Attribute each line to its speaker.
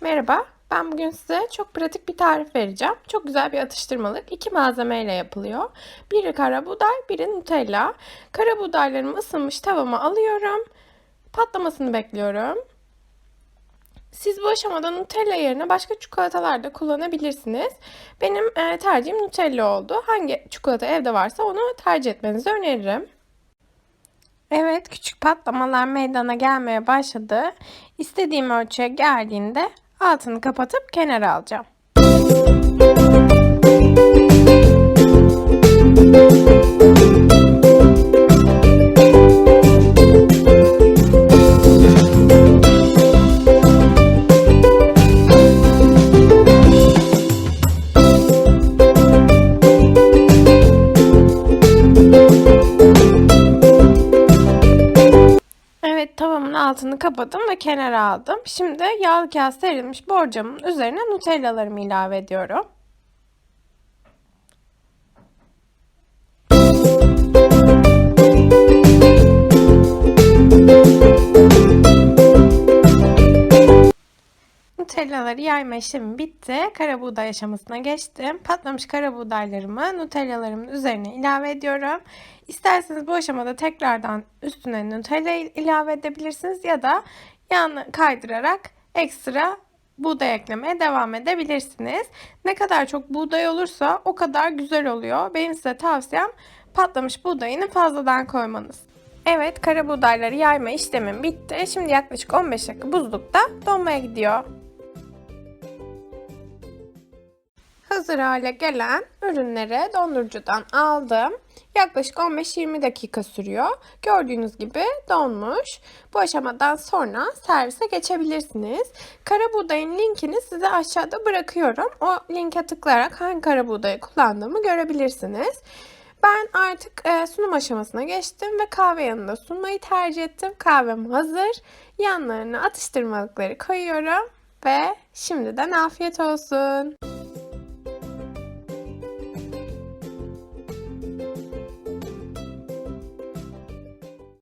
Speaker 1: Merhaba, ben bugün size çok pratik bir tarif vereceğim. Çok güzel bir atıştırmalık. İki malzemeyle yapılıyor. Biri kara buğday, biri Nutella. Kara buğdaylarımı ısınmış tavama alıyorum. Patlamasını bekliyorum. Siz bu aşamada Nutella yerine başka çikolatalar da kullanabilirsiniz. Benim e, tercihim Nutella oldu. Hangi çikolata evde varsa onu tercih etmenizi öneririm. Evet, küçük patlamalar meydana gelmeye başladı. İstediğim ölçüye geldiğinde altını kapatıp kenara alacağım. Evet tavamın altını kapadım ve kenara aldım. Şimdi yağlı kağıt serilmiş borcamın üzerine nutellalarımı ilave ediyorum. Nutellaları yayma işlemi bitti. Kara buğday aşamasına geçtim. Patlamış kara buğdaylarımı nutellalarımın üzerine ilave ediyorum. İsterseniz bu aşamada tekrardan üstüne nutella ilave edebilirsiniz ya da yağını kaydırarak ekstra buğday eklemeye devam edebilirsiniz. Ne kadar çok buğday olursa o kadar güzel oluyor. Benim size tavsiyem patlamış buğdayını fazladan koymanız. Evet kara buğdayları yayma işlemim bitti. Şimdi yaklaşık 15 dakika buzlukta donmaya gidiyor. Hazır hale gelen ürünleri dondurucudan aldım. Yaklaşık 15-20 dakika sürüyor. Gördüğünüz gibi donmuş. Bu aşamadan sonra servise geçebilirsiniz. Kara buğdayın linkini size aşağıda bırakıyorum. O linke tıklayarak hangi kara buğdayı kullandığımı görebilirsiniz. Ben artık e, sunum aşamasına geçtim ve kahve yanında sunmayı tercih ettim. Kahvem hazır. Yanlarına atıştırmalıkları koyuyorum ve şimdiden afiyet olsun.